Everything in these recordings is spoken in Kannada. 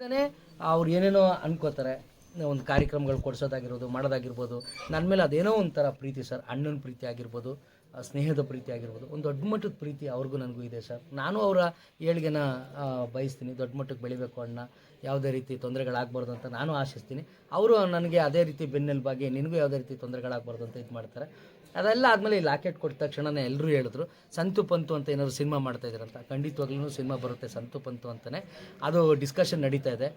ಇದ್ದಾನೆ ಅವ್ರು ಏನೇನೋ ಅನ್ಕೋತಾರೆ. ಒಂದು ಕಾರ್ಯಕ್ರಮಗಳು ಕೊಡ್ಸೋದಾಗಿರ್ಬೋದು, ಮಾಡೋದಾಗಿರ್ಬೋದು. ನನ್ನ ಮೇಲೆ ಅದೇನೋ ಒಂಥರ ಪ್ರೀತಿ ಸರ್, ಅಣ್ಣನ ಪ್ರೀತಿ ಆಗಿರ್ಬೋದು. ಸ್ನೇಹದ ಪ್ರೀತಿ ಆಗಿರ್ಬೋದು. ಒಂದು ದೊಡ್ಡ ಮಟ್ಟದ ಪ್ರೀತಿ ಅವ್ರಿಗೂ ನನಗೂ ಇದೆ ಸರ್. ನಾನು ಅವರ ಏಳಿಗೆನ ಬಯಸ್ತೀನಿ. ದೊಡ್ಡ ಮಟ್ಟಕ್ಕೆ ಬೆಳಿಬೇಕು ಅಣ್ಣ. ಯಾವುದೇ ರೀತಿ ತೊಂದರೆಗಳಾಗಬಾರ್ದು ಅಂತ ನಾನು ಆಶಿಸ್ತೀನಿ. ಅವರು ನನಗೆ ಅದೇ ರೀತಿ ಬೆನ್ನೆಲುಬಾಗಿ, ನಿನಗೂ ಯಾವುದೇ ರೀತಿ ತೊಂದರೆಗಳಾಗಬಾರ್ದು ಅಂತ ಇದು ಮಾಡ್ತಾರೆ. ಅದೆಲ್ಲ ಆದಮೇಲೆ ಈ ಲಾಕೆಟ್ ಕೊಟ್ಟ ತಕ್ಷಣನೇ ಎಲ್ಲರೂ ಹೇಳಿದ್ರು, ಸಂತು ಪಂತು ಅಂತ ಏನಾದ್ರು ಸಿನಿಮಾ ಮಾಡ್ತಾ ಇದ್ದೀರಂತ ಖಂಡಿತವಾಗ್ಲೂ ಸಿನಿಮಾ ಬರುತ್ತೆ ಸಂತು ಪಂತು ಅಂತಲೇ ಅದು ಡಿಸ್ಕಷನ್ ನಡೀತಾ ಇದೆ.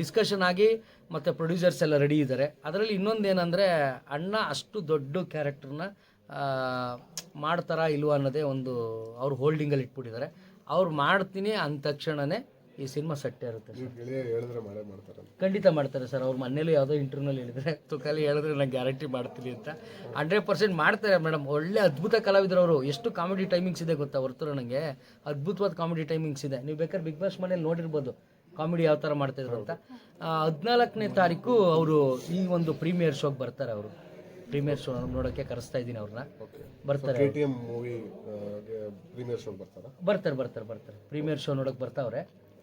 ಡಿಸ್ಕಷನ್ ಆಗಿ ಮತ್ತು ಪ್ರೊಡ್ಯೂಸರ್ಸ್ ಎಲ್ಲ ರೆಡಿ ಇದ್ದಾರೆ. ಅದರಲ್ಲಿ ಇನ್ನೊಂದು ಏನಂದರೆ ಅಣ್ಣ ಅಷ್ಟು ದೊಡ್ಡ ಕ್ಯಾರೆಕ್ಟರ್ನ ಮಾಡ್ತಾರಾ ಇಲ್ವಾ ಅನ್ನೋದೇ ಒಂದು ಅವ್ರು ಹೋಲ್ಡಿಂಗಲ್ಲಿ ಇಟ್ಬಿಟ್ಟಿದ್ದಾರೆ. ಅವ್ರು ಮಾಡ್ತೀನಿ ಅಂದ ತಕ್ಷಣವೇ ಈ ಸಿನಿಮಾ ಸಟ್ಟೆ ಇರುತ್ತೆ ಖಂಡಿತ ಮಾಡ್ತಾರೆ ಸರ್. ಅವ್ರು ಮನೇಲಿ ಯಾವುದೋ ಇಂಟರ್ವ್ಯೂನಲ್ಲಿ ಹೇಳಿದ್ರೆ ತುಕಾಲಿ ಹೇಳಿದ್ರೆ ನಾನು ಗ್ಯಾರಂಟಿ ಮಾಡ್ತೀನಿ ಅಂತ. ಹಂಡ್ರೆಡ್ ಪರ್ಸೆಂಟ್ ಮಾಡ್ತಾರೆ ಮೇಡಮ್ ಒಳ್ಳೆ ಅದ್ಭುತ ಕಲಾವಿದರು ಅವರು. ಎಷ್ಟು ಕಾಮಿಡಿ ಟೈಮಿಂಗ್ಸ್ ಇದೆ ಗೊತ್ತಾ ಹೊರತು ನನಗೆ ಅದ್ಭುತವಾದ ಕಾಮಿಡಿ ಟೈಮಿಂಗ್ಸ್ ಇದೆ. ನೀವು ಬೇಕಾದ್ರೆ ಬಿಗ್ ಬಾಸ್ ಮನೇಲಿ ನೋಡಿರ್ಬೋದು. ಕಾಮಿಡಿ ಯಾವ ಥರ ಮಾಡ್ತಾಯಿದ್ರು ಅಂತ ಹದಿನಾಲ್ಕನೇ ತಾರೀಕು ಅವರು ಈ ಒಂದು ಪ್ರೀಮಿಯರ್ ಶೋಗೆ ಬರ್ತಾರೆ ಅವರು. ಪ್ರೀಮಿಯರ್ ಶೋ ನೋಡೋಕ್ಕೆ ಕರೆಸ್ತಾ ಇದ್ದೀನಿ ಅವ್ರನ್ನ. ಬರ್ತಾರೆ ಮೂವಿ ಪ್ರೀಮಿಯರ್ ಶೋ ಬರ್ತಾರಾ? ಬರ್ತಾರೆ ಬರ್ತಾರೆ ಬರ್ತಾರೆ. ಪ್ರೀಮಿಯರ್ ಶೋ ನೋಡೋಕೆ ಬರ್ತಾವ್ರೆ.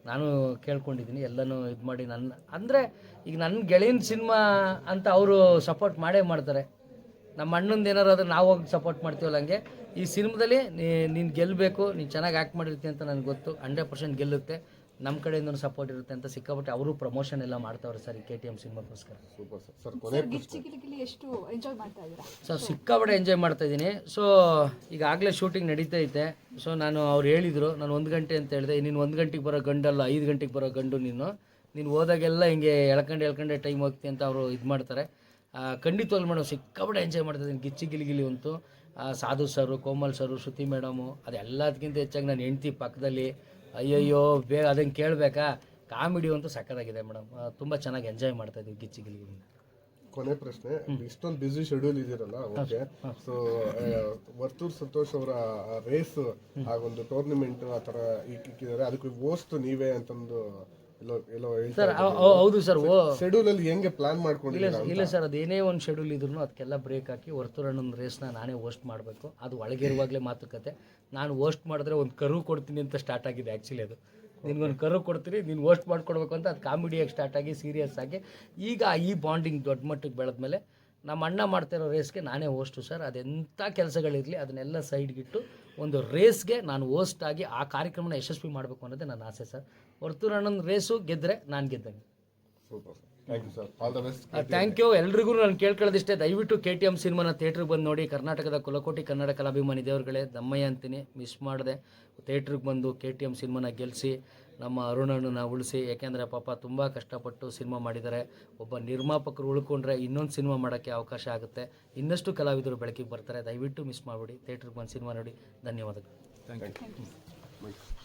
ನಾನು ಕೇಳ್ಕೊಂಡಿದ್ದೀನಿ ಎಲ್ಲನೂ ಇದು ಮಾಡಿ ನನ್ನ ಅಂದರೆ ಈಗ ನನ್ನ ಗೆಳೆಯನ ಸಿನಿಮಾ ಅಂತ ಅವರು ಸಪೋರ್ಟ್ ಮಾಡೇ ಮಾಡ್ತಾರೆ. ನಮ್ಮ ಅಣ್ಣಂದು ಏನಾರು ಅದ್ರ ನಾವು ಹೋಗಿ ಸಪೋರ್ಟ್ ಮಾಡ್ತೀವಲ್ಲ ಹಂಗೆ ಈ ಸಿನಿಮಾದಲ್ಲಿ ನೀನು ಗೆಲ್ಲಬೇಕು ನೀನು ಚೆನ್ನಾಗಿ ಆ್ಯಕ್ಟ್ ಮಾಡಿರ್ತೀನಿ ಅಂತ ನನಗೆ ಗೊತ್ತು ಹಂಡ್ರೆಡ್ ಪರ್ಸೆಂಟ್ ಗೆಲ್ಲುತ್ತೆ. ನಮ್ಮ ಕಡೆಯಿಂದ ಸಪೋರ್ಟ್ ಇರುತ್ತೆ ಅಂತ ಸಿಕ್ಕಾಪಟ್ಟೆ ಅವರು ಪ್ರಮೋಷನ್ ಎಲ್ಲ ಮಾಡ್ತಾವ್ರೆ ಸರ್ ಈ ಕೆ ಟಿ ಎಂ ಸಿನಿಮಾಗೋಸ್ಕರ. ಸೂಪರ್ ಸರ್ ಸರ್ ಕೊನೆ ಪ್ರಶ್ನೆ. ಎಷ್ಟು ಎಂಜಾಯ್ ಮಾಡ್ತಾ ಇದ್ದೀರಾ? ಸೊ ಸಿಕ್ಕಾಪಟ್ಟೆ ಎಂಜಾಯ್ ಮಾಡ್ತಾ ಇದ್ದೀನಿ. ಸೊ ಈಗಾಗಲೇ ಶೂಟಿಂಗ್ ನಡೀತಾ ಐತೆ. ಸೊ ನಾನು ಅವ್ರು ಹೇಳಿದರು ನಾನು ಒಂದು ಗಂಟೆ ಅಂತ ಹೇಳಿದೆ. ನೀನು ಒಂದು ಗಂಟೆಗೆ ಬರೋ ಗಂಡಲ್ಲ ಐದು ಗಂಟೆಗೆ ಬರೋ ಗಂಡು ನೀನು. ನೀನು ಹೋದಾಗೆಲ್ಲ ಹಿಂಗೆ ಎಳ್ಕಂಡು ಎಳ್ಕಂಡೆ ಟೈಮ್ ಹೋಗ್ತಿ ಅಂತ ಅವರು ಇದು ಮಾಡ್ತಾರೆ. ಖಂಡಿತ ಖಂಡಿತವಾಗ್ಲೂ ಮೇಡಮ್ ಸಿಕ್ಕಾಪಟ್ಟೆ ಎಂಜಾಯ್ ಮಾಡ್ತಾ ಇದ್ದೀನಿ. ಗಿಚ್ಚಿ ಗಿಲಿಗಿಲಿ ಅಂತೂ ಸಾಧು ಸರು ಕೋಮಲ್ ಸರು ಶ್ರುತಿ ಮೇಡಮು ಅದೆಲ್ಲದಕ್ಕಿಂತ ಹೆಚ್ಚಾಗಿ ನಾನು ಹೆಂಡ್ತಿ ಪಕ್ಕದಲ್ಲಿ ಅಯ್ಯಯ್ಯೋ ಬೇಗ ಅದನ್ನು ಕೇಳಬೇಕಾ? ಕಾಮಿಡಿ ಅಂತೂ ಸಕ್ಕತ್ತಾಗಿದೆ ಮೇಡಮ್. ತುಂಬ ಚೆನ್ನಾಗಿ ಎಂಜಾಯ್ ಮಾಡ್ತಾ ಇದ್ದೀವಿ ಗಿಚ್ಚಿ ಗಿಲಿಗಿ ಕೊನೆ ಪ್ರಶ್ನೆ ಇಷ್ಟೊಂದು ಬ್ಯುಸಿ ಶೆಡ್ಯೂಲ್ ಇದ್ದೀರಲ್ಲ ಓಕೆ? ಸೊ ವರ್ತೂರ್ ಸಂತೋಷ್ ಅವರ ರೇಸ್ ಆ ಒಂದು ಟೂರ್ನಿಮೆಂಟ್ ಆ ಥರ ಇಕ್ಕಿದ್ದಾರೆ ಅದಕ್ಕೆ ಓಸ್ಟ್ ನೀವೇ ಅಂತಂದು ಸರ್ ಹೌದು ಸರ್ ಓ ಶೆಡ್ಯೂಲ್ ಅಲ್ಲಿ ಹೆಂಗೆ ಪ್ಲಾನ್ ಮಾಡ್ಕೊಂಡಿದ್ದೀರಾ ಇಲ್ಲ ಸರ್ ಅದೇನೇ ಒಂದು ಶೆಡ್ಯೂಲ್ ಇದ್ರು ಅದಕ್ಕೆಲ್ಲ ಬ್ರೇಕ್ ಹಾಕಿ ಹೊರ್ತೂರಣ್ಣನ ರೇಸ್ನ ನಾನೇ ಹೋಸ್ಟ್ ಮಾಡಬೇಕು. ಅದು ಒಳಗಿರುವಾಗಲೇ ಮಾತುಕತೆ. ನಾನು ಹೋಸ್ಟ್ ಮಾಡಿದ್ರೆ ಒಂದು ಕರು ಕೊಡ್ತೀನಿ ಅಂತ ಸ್ಟಾರ್ಟ್ ಆಗಿದೆ ಆ್ಯಕ್ಚುಲಿ ಅದು. ನಿನ್ಗೊಂದು ಕರು ಕೊಡ್ತೀನಿ ನೀನು ಹೋಸ್ಟ್ ಮಾಡ್ಕೊಡ್ಬೇಕು ಅಂತ ಅದು ಕಾಮಿಡಿಯಾಗಿ ಸ್ಟಾರ್ಟ್ ಆಗಿ ಸೀರಿಯಸ್ ಆಗಿ ಈಗ ಈ ಬಾಂಡಿಂಗ್ ದೊಡ್ಡ ಮಟ್ಟಕ್ಕೆ ಬೆಳೆದ್ಮೇಲೆ ನಮ್ಮ ಅಣ್ಣ ಮಾಡ್ತಿರೋ ರೇಸ್ಗೆ ನಾನೇ ಹೋಸ್ಟು ಸರ್. ಅದೆಂಥ ಕೆಲಸಗಳಿರಲಿ, ಅದನ್ನೆಲ್ಲ ಸೈಡ್ಗಿಟ್ಟು ಒಂದು ರೇಸ್ಗೆ ನಾನು ಓಸ್ಟ್ ಆಗಿ ಆ ಕಾರ್ಯಕ್ರಮನ ಯಶಸ್ವಿ ಮಾಡಬೇಕು ಅನ್ನೋದೇ ನನ್ನ ಆಸೆ ಸರ್. ಹೊರ್ತೂರಣ್ಣನ ರೇಸು ಗೆದ್ದರೆ ನಾನು ಗೆದ್ದಂಗೆ. Super thank you sir all the best thank you ಎಲ್ರಿಗೂ ನಾನು ಕೇಳ್ಕೊಳ್ಳೋದಿಷ್ಟೇ. ದಯವಿಟ್ಟು ಕೆ ಟಿ ಎಂ ಸಿನಿಮಾನ ಥಿಯೇಟ್ರಿಗೆ ಬಂದು ನೋಡಿ. ಕರ್ನಾಟಕದ ಕುಲಕೋಟಿ ಕನ್ನಡ ಕಲಾಭಿಮಾನಿ ದೇವರುಗಳೇ ದಮ್ಮಯ್ಯ ಅಂತೀನಿ. ಮಿಸ್ ಮಾಡಿದೆ. ಥಿಯೇಟ್ರಿಗೆ ಬಂದು ಕೆ ಟಿ ಎಂ ಸಿನಿಮಾನ ಗೆಲ್ಲಿಸಿ ನಮ್ಮ ಅರುಣಣ್ಣನ ಉಳಿಸಿ. ಯಾಕೆಂದರೆ ಪಾಪ ತುಂಬ ಕಷ್ಟಪಟ್ಟು ಸಿನಿಮಾ ಮಾಡಿದ್ದಾರೆ. ಒಬ್ಬ ನಿರ್ಮಾಪಕರು ಉಳ್ಕೊಂಡ್ರೆ ಇನ್ನೊಂದು ಸಿನಿಮಾ ಮಾಡೋಕ್ಕೆ ಅವಕಾಶ ಆಗುತ್ತೆ. ಇನ್ನಷ್ಟು ಕಲಾವಿದರು ಬೆಳಕಿಗೆ ಬರ್ತಾರೆ. ದಯವಿಟ್ಟು ಮಿಸ್ ಮಾಡಿಬಿಡಿ. ಥಿಯೇಟ್ರಿಗೆ ಬಂದು ಸಿನಿಮಾ ನೋಡಿ. ಧನ್ಯವಾದಗಳು. Thank you